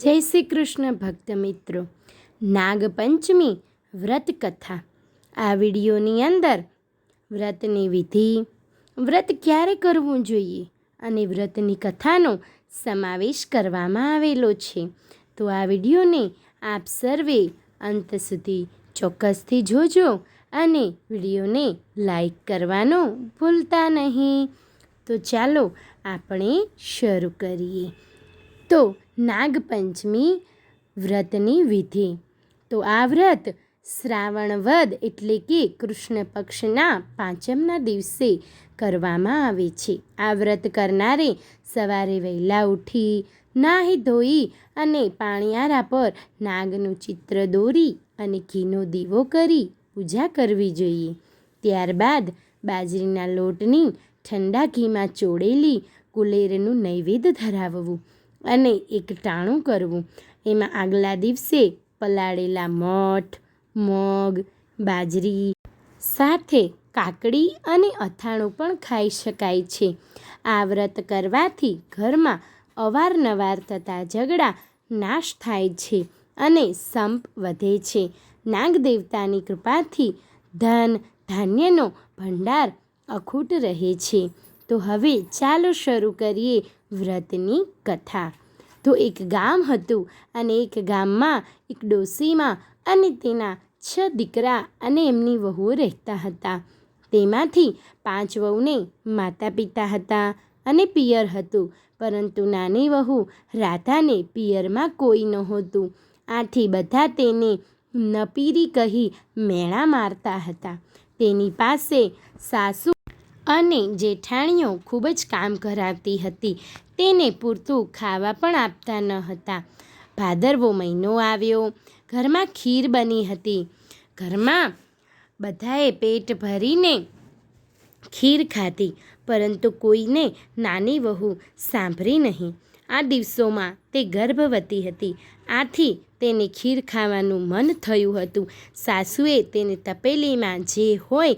જય શ્રી કૃષ્ણ, ભક્ત મિત્રો. નાગપંચમી વ્રત કથા આ વિડીયોની અંદર વ્રતની વિધિ, વ્રત ક્યારે કરવું જોઈએ અને વ્રતની કથાનો સમાવેશ કરવામાં આવેલો છે. તો આ વિડીયોને આપ સર્વે અંત સુધી ચોક્કસથી જોજો અને વિડીયોને લાઈક કરવાનું ભૂલતા નહીં. તો ચાલો આપણે શરૂ કરીએ. તો નાગપંચમી વ્રતની વિધિ. તો આ વ્રત શ્રાવણ વદ એટલે કે કૃષ્ણ પક્ષના પાંચમના દિવસે કરવામાં આવે છે. આ વ્રત કરનારે સવારે વહેલા ઉઠી, નાહી ધોઈ અને પાણીયારા પર નાગનું ચિત્ર દોરી અને ઘીનો દીવો કરી પૂજા કરવી જોઈએ. ત્યારબાદ બાજરીના લોટની ઠંડા ઘીમાં ચોળેલી કુલેરનું નૈવેદ્ય ધરાવવું. અને એક ટાણું કરવું. એમાં આગલા દિવસે પલાળેલા મઠ, મગ, બાજરી સાથે કાકડી અને અથાણું પણ ખાઈ શકાય છે. આ વ્રત કરવાથી ઘરમાં અવારનવાર થતા ઝઘડા નાશ થાય છે અને સંપ વધે છે. નાગ દેવતાની કૃપાથી ધન, ધાન્યનો ભંડાર અખૂટ રહે છે. તો હવે ચાલો શરૂ કરીએ વ્રતની કથા. તો એક ગામ હતું અને એક ગામમાં એક ડોસીમાં અને તેના છ દીકરા અને એમની વહુઓ રહેતા હતા. તેમાંથી પાંચ વહુને માતા પિતા હતા અને પિયર હતું, પરંતુ નાની વહુ રાધાને પિયરમાં કોઈ નહોતું. આથી બધા તેને નપીરી કહી મેણા મારતા હતા. તેની પાસે સાસુ અને જેઠાણીઓ ખૂબ જ કામ કરાવતી હતી. તેને પૂરતું ખાવા પણ આપતા ન હતા. ભાદરવો મહિનો આવ્યો. ઘરમાં ખીર બની હતી. ઘરમાં બધાએ પેટ ભરીને ખીર ખાધી, પરંતુ કોઈને નાની વહુ સાંભળી નહીં. આ દિવસોમાં તે ગર્ભવતી હતી. આથી તેને ખીર ખાવાનું મન થયું હતું. સાસુએ તેને તપેલીમાં જે હોય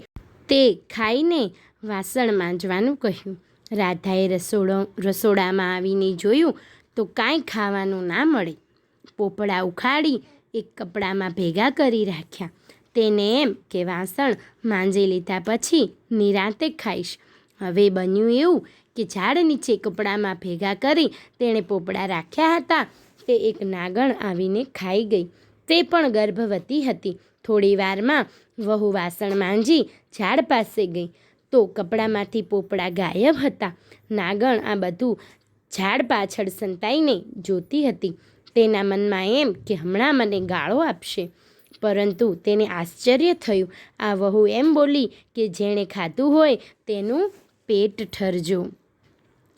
તે ખાઈને વાસણ માંજવાનું કહ્યું. રાધાએ રસોડો, રસોડામાં આવીને જોયું તો કાંઈ ખાવાનું ના મળે. પોપડા ઉખાડી એક કપડામાં ભેગા કરી રાખ્યા. તેને એમ કે, વાસણ માંજી લીધા પછી નિરાંતે ખાઈશ. હવે બન્યું એવું કે ઝાડ નીચે કપડામાં ભેગા કરી તેણે પોપડા રાખ્યા હતા. તે એક નાગણ આવીને ખાઈ ગઈ. તે પણ ગર્ભવતી હતી. થોડી વારમાં વહુ વાસણ માંજી ઝાડ પાસે ગઈ. તો કપડામાંથી પોપડા ગાયબ હતા. નાગણ આ બધું ઝાડ પાછળ સંતાઈને જોતી હતી. તેના મનમાં એમ કે હમણાં મને ગાળો આપશે. પરંતુ તેને આશ્ચર્ય થયું. આ વહુ એમ બોલી કે જેણે ખાધું હોય તેનું પેટ ઠરજો.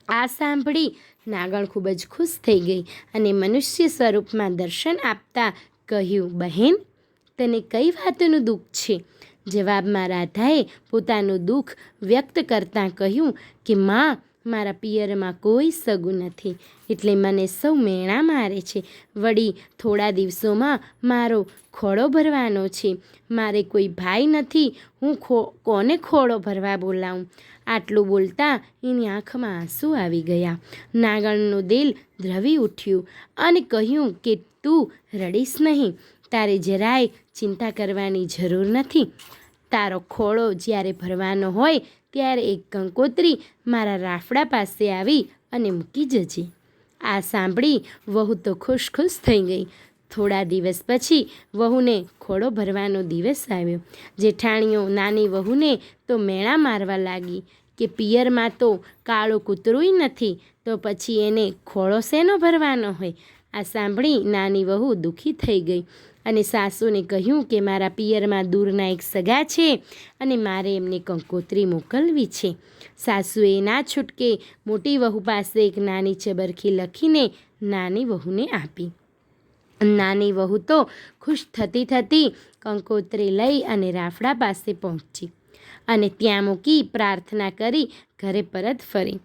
આ સાંભળી નાગણ ખૂબ જ ખુશ થઈ ગઈ અને મનુષ્ય સ્વરૂપમાં દર્શન આપતા કહ્યું, બહેન, તને કઈ વાતનું દુઃખ છે? જવાબમાં રાધાએ પોતાનું દુઃખ વ્યક્ત કરતાં કહ્યું કે, માં, મારા પિયરમાં કોઈ સગું નથી. એટલે મને સૌ મેણા મારે છે. વળી થોડા દિવસોમાં મારો ખોળો ભરવાનો છે. મારે કોઈ ભાઈ નથી. હું ખો, કોને ખોળો ભરવા બોલાવું? આટલું બોલતા એની આંખમાં આંસુ આવી ગયા. નાગણનું દિલ દ્રવી ઉઠ્યું અને કહ્યું કે, તું રડીશ નહીં. તારે જરાય ચિંતા કરવાની જરૂર નથી. તારો ખોળો જ્યારે ભરવાનો હોય ત્યારે એક કંકોત્રી મારા રાફડા પાસે આવી અને મૂકી જજે. આ સાંભળી વહુ તો ખુશ ખુશ થઈ ગઈ. થોડા દિવસ પછી વહુને ખોળો ભરવાનો દિવસ આવ્યો. જેઠાણીઓ નાની વહુને તો મેળા મારવા લાગી કે પિયરમાં તો કાળું કૂતરુંય નથી, તો પછી એને ખોળો શેનો ભરવાનો હોય? આ સાંભળી નાની વહુ દુઃખી થઈ ગઈ. અને સાસુને કહ્યું કે મારા પિયરમાં દૂરના એક સગા છે અને મારે એમને કંકોત્રી મોકલવી છે. સાસુએ ના છૂટકે મોટી વહુ પાસે એક નાની ચબરખી લખીને નાની વહુને આપી. નાની વહુ તો ખુશ થતી થતી કંકોત્રી લઈ અને રાફડા પાસે પહોંચી અને ત્યાં મૂકી પ્રાર્થના કરી ઘરે પરત ફરી.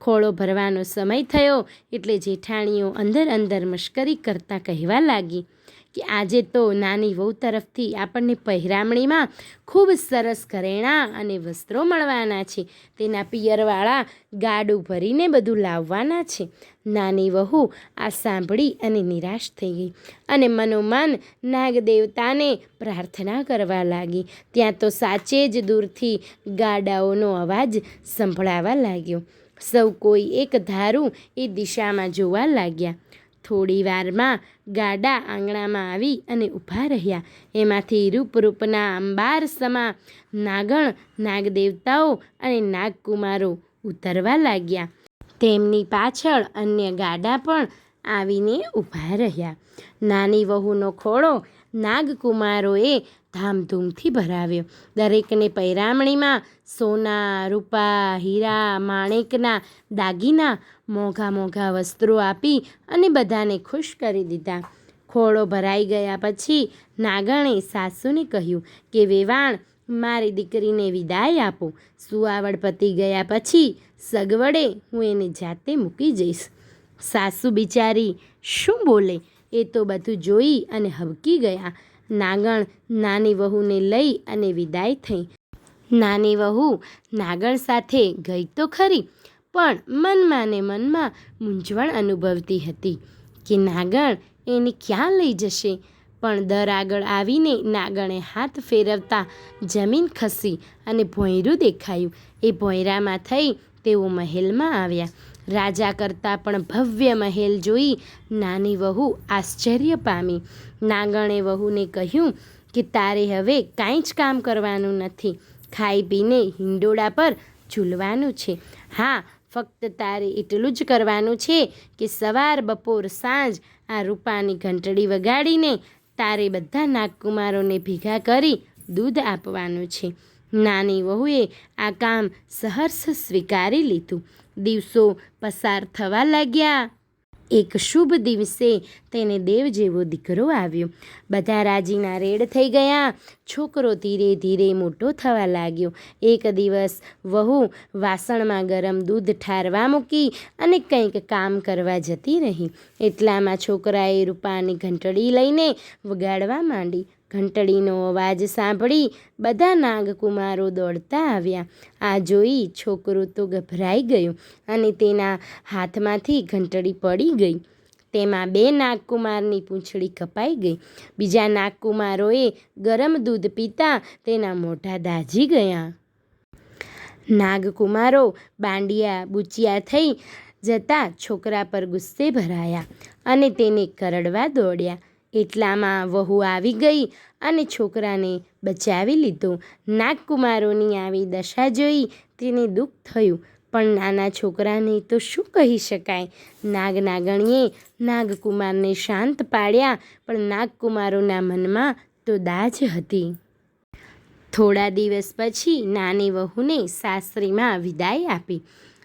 ખોળો ભરવાનો સમય થયો એટલે જેઠાણીઓ અંદર અંદર મશ્કરી કરતાં કહેવા લાગી. કે આજે તો નાની વહુ તરફથી આપણને પહેરામણીમાં ખૂબ સરસ ઘરેણાં અને વસ્ત્રો મળવાના છે. તેના પિયરવાળા ગાડું ભરીને બધું લાવવાના છે. નાની વહુ આ સાંભળી અને નિરાશ થઈ ગઈ અને મનોમન નાગદેવતાને પ્રાર્થના કરવા લાગી. ત્યાં તો સાચે જ દૂરથી ગાડાઓનો અવાજ સંભળાવા લાગ્યો. સૌ કોઈ એક ધારું એ દિશામાં જોવા લાગ્યા. થોડી વારમાં ગાડા આંગણામાં આવી અને ઊભા રહ્યા. એમાંથી રૂપરૂપના અંબાર સમા નાગણ, નાગદેવતાઓ અને નાગકુમારો ઉતરવા લાગ્યા. તેમની પાછળ અન્ય ગાડા પણ આવીને ઊભા રહ્યા. નાની વહુનો ખોળો નાગકુમારોએ ધામધૂમથી ભરાવ્યો. દરેકને પૈરામણીમાં સોના, રૂપા, હીરા, માણેકના દાગીના, મોંઘા મોંઘા વસ્ત્રો આપી અને બધાને ખુશ કરી દીધા. ખોળો ભરાઈ ગયા પછી નાગણે સાસુને કહ્યું કે, વેવાણ, મારી દીકરીને વિદાય આપો. સુવાવડ પતી ગયા પછી સગવડે હું એને જાતે મૂકી જઈશ. સાસુ બિચારી શું બોલે? એ તો બધું જોઈ અને હબકી ગયા. નાગણ નાની વહુને લઈ અને વિદાય થઈ. નાની વહુ નાગણ સાથે ગઈ તો ખરી, પણ મનમાં ને મનમાં મૂંઝવણ અનુભવતી હતી કે નાગણ એને ક્યાં લઈ જશે? પણ દર આગળ આવીને નાગણે હાથ ફેરવતા જમીન ખસી અને ભોંયરું દેખાયું. એ ભોંયરામાં થઈ તેઓ મહેલમાં આવ્યા. રાજા કરતાં પણ ભવ્ય મહેલ જોઈ નાની વહુ આશ્ચર્ય પામી. નાગણે વહુને કહ્યું કે, તારે હવે કાંઈ જ કામ કરવાનું નથી. ખાઈ પીને હિંડોળા પર ઝૂલવાનું છે. હા, ફક્ત તારે એટલું જ કરવાનું છે કે સવાર, બપોર, સાંજ આ રૂપાની ઘંટડી વગાડીને તારે બધા નાગકુમારોને ભેગા કરી દૂધ આપવાનું છે. નાની વહુએ આ કામ સહર્ષ સ્વીકારી લીધું. દિવસો પસાર થવા લાગ્યા. એક શુભ દિવસે તેને દેવ જેવો દીકરો આવ્યો. બધા રાજીના રેડ થઈ ગયા. છોકરો ધીરે ધીરે મોટો થવા લાગ્યો. એક દિવસ વહુ વાસણમાં ગરમ દૂધ ઠારવા મૂકી અને કંઈક કામ કરવા જતી રહી. એટલામાં છોકરાએ રૂપાની ઘંટડી લઈને વગાડવા માંડી. ઘંટડીનો અવાજ સાંભળી બધા નાગકુમારો દોડતા આવ્યા. આ જોઈ છોકરો તો ગભરાઈ ગયો અને તેના હાથમાંથી ઘંટડી પડી ગઈ. તેમાં બે નાગકુમારની પૂંછડી કપાઈ ગઈ. બીજા નાગકુમારોએ ગરમ દૂધ પીતા તેના મોઢા દાઝી ગયા. નાગકુમારો બાંડિયા બુચિયા થઈ જતા છોકરા પર ગુસ્સે ભરાયા અને તેને કરડવા દોડ્યા. એટલામાં વહુ આવી ગઈ અને છોકરાને બચાવી લીધો. નાગકુમારોની આવી દશા જોઈ તેને દુઃખ થયું. પણ નાના છોકરાને તો શું કહી શકાય? નાગ નાગણીએ નાગકુમારને શાંત પાડ્યા, પણ નાગકુમારોના મનમાં તો દાજ હતી. થોડા દિવસ પછી નાની વહુને સાસરીમાં વિદાય આપી.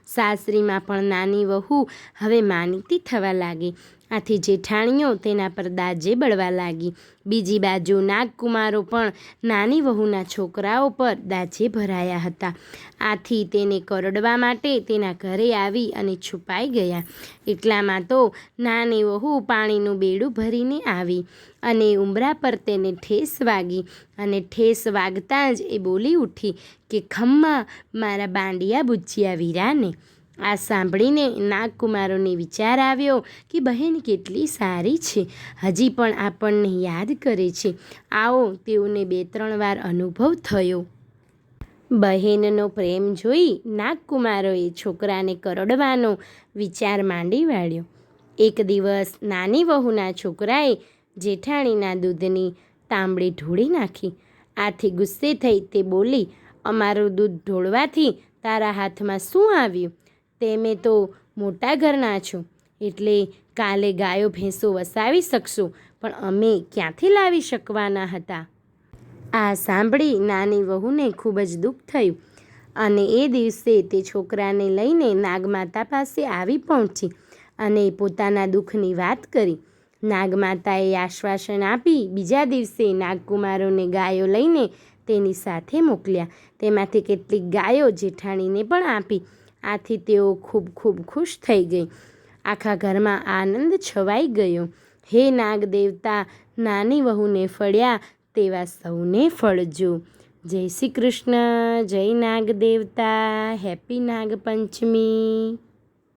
સાસરીમાં પણ નાની વહુ હવે માનીતી થવા લાગી. આથી જેઠાણીઓ તેના પર દાજે બળવા લાગી. બીજી બાજુ નાગકુમારો પણ નાની વહુના છોકરાઓ પર દાજે ભરાયા હતા. આથી તેને કરડવા માટે તેના ઘરે આવી અને છુપાઈ ગયા. એટલામાં તો નાની વહુ પાણીનું બેડું ભરીને આવી અને ઉંબરા પર તેને ઠેસ વાગી અને ઠેસ વાગતાં જ એ બોલી ઉઠી કે, ખમ્મા, મારા બાંડિયા બુચ્ચિયા વીરાને. આ સાંભળીને નાગકુમારોને વિચાર આવ્યો કે બહેન કેટલી સારી છે. હજી પણ આપણને યાદ કરે છે. આવો તેઓને બે ત્રણ વાર અનુભવ થયો. બહેનનો પ્રેમ જોઈ નાગકુમારોએ છોકરાને કરડવાનો વિચાર માંડી વાળ્યો. એક દિવસ નાની વહુના છોકરાએ જેઠાણીના દૂધની તાંબડી ઢોળી નાખી. આથી ગુસ્સે થઈ તે બોલી, અમારું દૂધ ઢોળવાથી તારા હાથમાં શું આવ્યું? તેમે તો મોટા ઘરના છો. એટલે કાલે ગાયો, ભેંસો વસાવી શકશો, પણ અમે ક્યાંથી લાવી શકવાના હતા? આ સાંભળી નાની વહુને ખૂબ જ દુઃખ થયું અને એ દિવસે તે છોકરાને લઈને નાગમાતા પાસે આવી પહોંચી અને પોતાના દુઃખની વાત કરી. નાગમાતાએ આશ્વાસન આપી બીજા દિવસે નાગકુમારોને ગાયો લઈને તેની સાથે મોકલ્યા. તેમાંથી કેટલીક ગાયો જેઠાણીને પણ આપી. આથી તેઓ ખૂબ ખૂબ ખુશ થઈ ગઈ. આખા ઘરમાં આનંદ છવાઈ ગયો. હે નાગ દેવતા નાની વહુને ફળ્યા તેવા સૌને ફળજો. જય શ્રી કૃષ્ણ, જય નાગ દેવતા હેપી નાગ પંચમી